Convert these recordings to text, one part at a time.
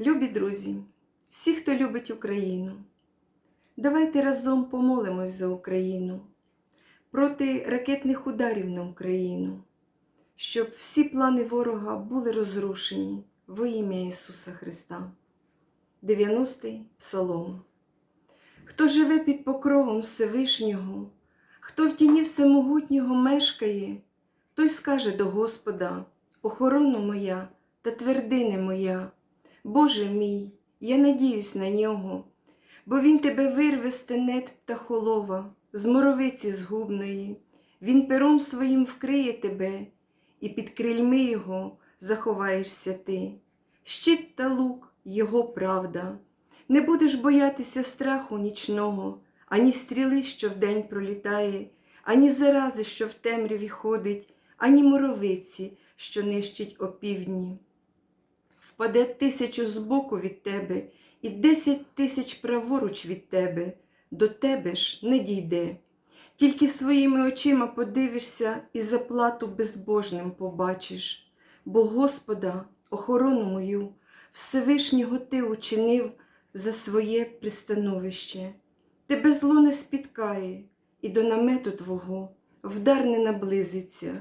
Любі друзі, всі, хто любить Україну, давайте разом помолимось за Україну проти ракетних ударів на Україну, щоб всі плани ворога були розрушені во ім'я Ісуса Христа. 90-й Псалом. Хто живе під покровом Всевишнього, хто в тіні Всемогутнього мешкає, той скаже до Господа, охорона моя та твердине моя. Боже мій, я надіюсь на нього, бо Він тебе вирве з тенет птахолова, з моровиці згубної, Він пером своїм вкриє тебе, і під крильми Його заховаєшся ти. Щит та лук Його правда. Не будеш боятися страху нічного, ані стріли, що вдень пролітає, ані зарази, що в темряві ходить, ані моровиці, що нищить опівдні впаде тисячу збоку від тебе і десять тисяч праворуч від тебе, до тебе ж не дійде. Тільки своїми очима подивишся і заплату безбожним побачиш, бо Господа, охорону мою, Всевишнього ти учинив за своє пристановище. Тебе зло не спіткає, і до намету Твого вдар не наблизиться,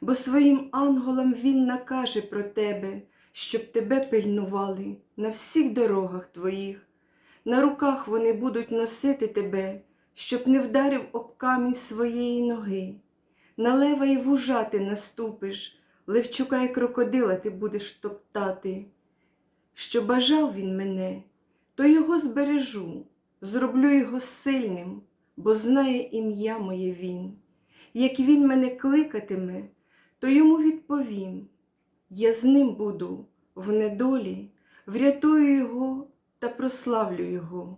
бо своїм анголам Він накаже про тебе щоб тебе пильнували на всіх дорогах твоїх. На руках вони будуть носити тебе, щоб не вдарив об камінь своєї ноги. На лева й вужа ти наступиш, левчука й крокодила ти будеш топтати. Що бажав він мене, то його збережу, зроблю його сильним, бо знає ім'я моє він. Як він мене кликатиме, то йому відповім. Я з ним буду в недолі, врятую його та прославлю його,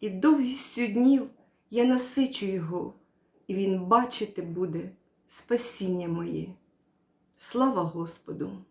і довгістю днів я насичу його, і він бачити буде спасіння моє. Слава Господу!